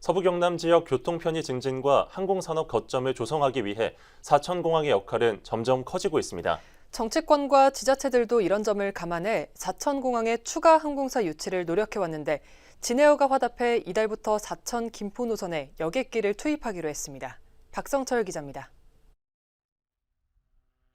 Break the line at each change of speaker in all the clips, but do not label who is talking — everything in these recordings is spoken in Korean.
서부 경남 지역 교통 편의 증진과 항공산업 거점을 조성하기 위해 사천공항의 역할은 점점 커지고 있습니다.
정치권과 지자체들도 이런 점을 감안해 사천공항의 추가 항공사 유치를 노력해왔는데 진에어가 화답해 이달부터 사천 김포 노선에 여객기를 투입하기로 했습니다. 박성철 기자입니다.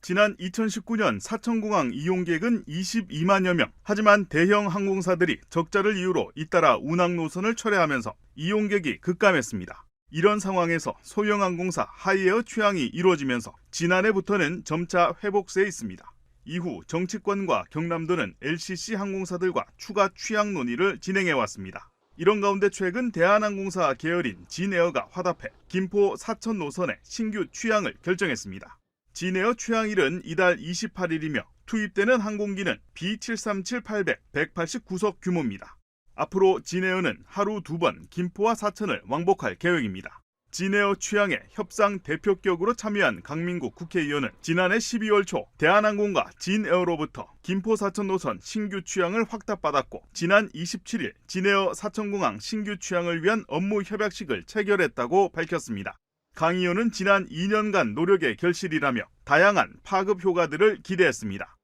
지난 2019년 사천공항 이용객은 22만여 명. 하지만 대형 항공사들이 적자를 이유로 잇따라 운항 노선을 철회하면서 이용객이 급감했습니다. 이런 상황에서 소형 항공사 하이에어 취항이 이루어지면서 지난해부터는 점차 회복세에 있습니다. 이후 정치권과 경남도는 LCC 항공사들과 추가 취항 논의를 진행해 왔습니다. 이런 가운데 최근 대한항공사 계열인 진에어가 화답해 김포 사천 노선의 신규 취항을 결정했습니다. 진에어 취항일은 이달 28일이며 투입되는 항공기는 B737-800 189석 규모입니다. 앞으로 진에어는 하루 두 번 김포와 사천을 왕복할 계획입니다. 진에어 취항에 협상 대표격으로 참여한 강민국 국회의원은 지난해 12월 초 대한항공과 진에어로부터 김포 사천 노선 신규 취항을 확답받았고 지난 27일 진에어 사천공항 신규 취항을 위한 업무 협약식을 체결했다고 밝혔습니다. 강 의원은 지난 2년간 노력의 결실이라며 다양한 파급 효과들을 기대했습니다.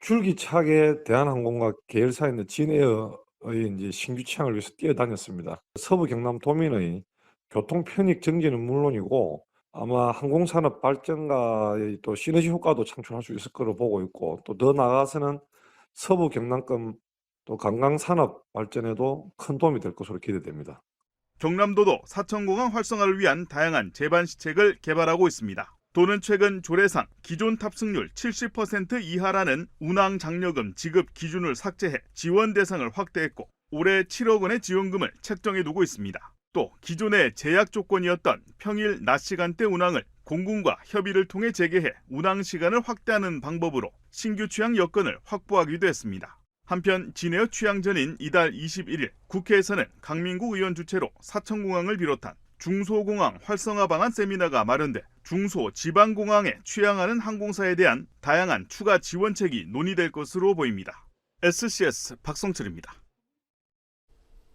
줄기차게 대한항공과 계열사에 있는 진에어의 이제 신규 취항을 위해서 뛰어다녔습니다. 서부 경남 도민의 교통 편익 증진은 물론이고 아마 항공산업 발전과의 또 시너지 효과도 창출할 수 있을 거로 보고 있고 또 더 나아가서는 서부 경남권 또 관광산업 발전에도 큰 도움이 될 것으로 기대됩니다.
경남도도 사천공항 활성화를 위한 다양한 제반 시책을 개발하고 있습니다. 도는 최근 조례상 기존 탑승률 70% 이하라는 운항 장려금 지급 기준을 삭제해 지원 대상을 확대했고 올해 7억 원의 지원금을 책정해 두고 있습니다. 또 기존의 제약 조건이었던 평일 낮 시간대 운항을 공군과 협의를 통해 재개해 운항 시간을 확대하는 방법으로 신규 취향 여건을 확보하기도 했습니다. 한편 진에어 취향 전인 이달 21일 국회에서는 강민국 의원 주최로 사천공항을 비롯한 중소공항 활성화 방안 세미나가 마련돼 중소 지방공항에 취항하는 항공사에 대한 다양한 추가 지원책이 논의될 것으로 보입니다. SCS 박성철입니다.